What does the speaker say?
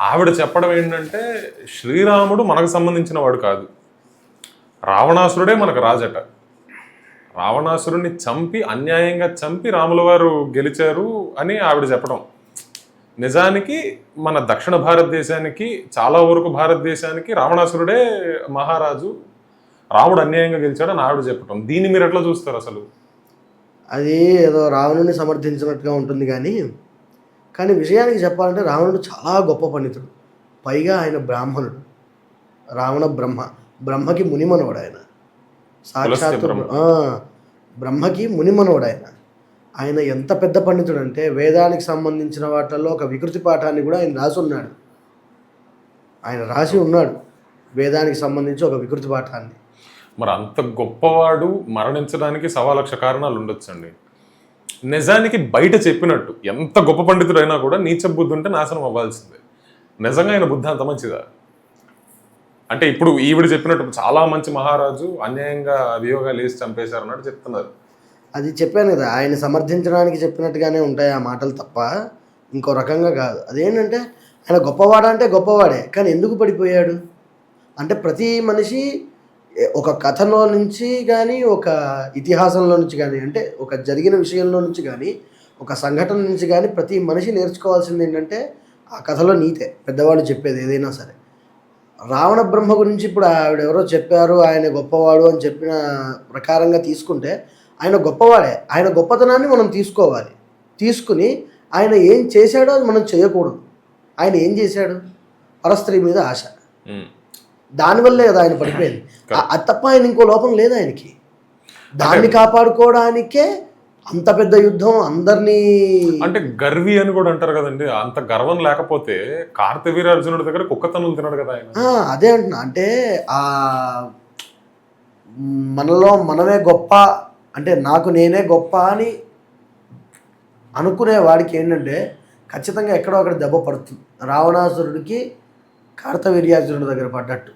ఆవిడ చెప్పడం ఏంటంటే శ్రీరాముడు మనకు సంబంధించిన వాడు కాదు. రావణాసురుడే మనకు రాజట. రావణాసురుడిని చంపి అన్యాయంగా చంపి రాముల వారు గెలిచారు అని ఆవిడ చెప్పడం. నిజానికి మన దక్షిణ భారతదేశానికి చాలా వరకు భారతదేశానికి రావణాసురుడే మహారాజు. రాముడు అన్యాయంగా గెలిచాడు అని ఆవిడ చెప్పటం దీన్ని మీరు ఎట్లా చూస్తారు అసలు? అది ఏదో రావణుని సమర్థించినట్టుగా ఉంటుంది కానీ కానీ విషయానికి చెప్పాలంటే రావణుడు చాలా గొప్ప పండితుడు. పైగా ఆయన బ్రాహ్మణుడు. రావణ బ్రహ్మ. బ్రహ్మకి మునిమనోడు ఆయన. ఆ, బ్రహ్మకి మునిమనోడు ఆయన. ఆయన ఎంత పెద్ద పండితుడు అంటే వేదానికి సంబంధించిన వాటిల్లో ఒక వికృతి పాఠాన్ని కూడా ఆయన రాసి ఉన్నాడు. ఆయన రాసి ఉన్నాడు. వేదానికి సంబంధించి ఒక వికృతి పాఠాన్ని. మరి అంత గొప్పవాడు మరణించడానికి సవా లక్ష కారణాలు ఉండొచ్చండి. నిజానికి బయట చెప్పినట్టు ఎంత గొప్ప పండితుడైనా కూడా నీచ బుద్ధి ఉంటే నాశనం అవ్వాల్సిందే. నిజంగా ఆయన బుద్ధి అంత మంచిదా? అంటే ఇప్పుడు ఈవిడ చెప్పినట్టు చాలా మంచి మహారాజు అన్యాయంగా వియోగాలు వేసి చంపేశారు అన్నట్టు చెప్తున్నారు. అది చెప్పాను కదా ఆయన సమర్థించడానికి చెప్పినట్టుగానే ఉంటాయి ఆ మాటలు తప్ప ఇంకో రకంగా కాదు. అదేంటంటే ఆయన గొప్పవాడా అంటే గొప్పవాడే కానీ ఎందుకు పడిపోయాడు? అంటే ప్రతి మనిషి ఒక కథలో నుంచి కానీ ఒక ఇతిహాసంలో నుంచి కానీ అంటే ఒక జరిగిన విషయంలో నుంచి కానీ ఒక సంఘటన నుంచి కానీ ప్రతి మనిషి నేర్చుకోవాల్సింది ఏంటంటే ఆ కథలో నీతే. పెద్దవాళ్ళు చెప్పేది ఏదైనా సరే. రావణ బ్రహ్మ గురించి ఇప్పుడు ఆవిడ ఎవరో చెప్పారు ఆయన గొప్పవాడు అని చెప్పిన ప్రకారంగా తీసుకుంటే ఆయన గొప్పవాడే. ఆయన గొప్పతనాన్ని మనం తీసుకోవాలి. తీసుకుని ఆయన ఏం చేశాడో అది మనం చేయకూడదు. ఆయన ఏం చేశాడు? పరస్త్రీ మీద ఆశ. దానివల్లే కదా ఆయన పడిపోయింది. ఆ- అది తప్ప ఆయన ఇంకో లోపం లేదు ఆయనకి. దాన్ని కాపాడుకోవడానికే అంత పెద్ద యుద్ధం అందరినీ అంటే గర్వి అని కూడా అంటారు కదండి. అంత గర్వం లేకపోతే కార్తవీర అర్జునుడి దగ్గర కుక్కతనులు తిన్నాడు కదా ఆయన. అదే అంటున్నా. అంటే ఆ మనలో మనమే గొప్ప అంటే నాకు నేనే గొప్ప అని అనుకునే వాడికి ఏంటంటే ఖచ్చితంగా ఎక్కడో అక్కడ దెబ్బ పడుతుంది. రావణాసురుడికి కార్తవీర్యార్జునుడి దగ్గర పడ్డట్టు.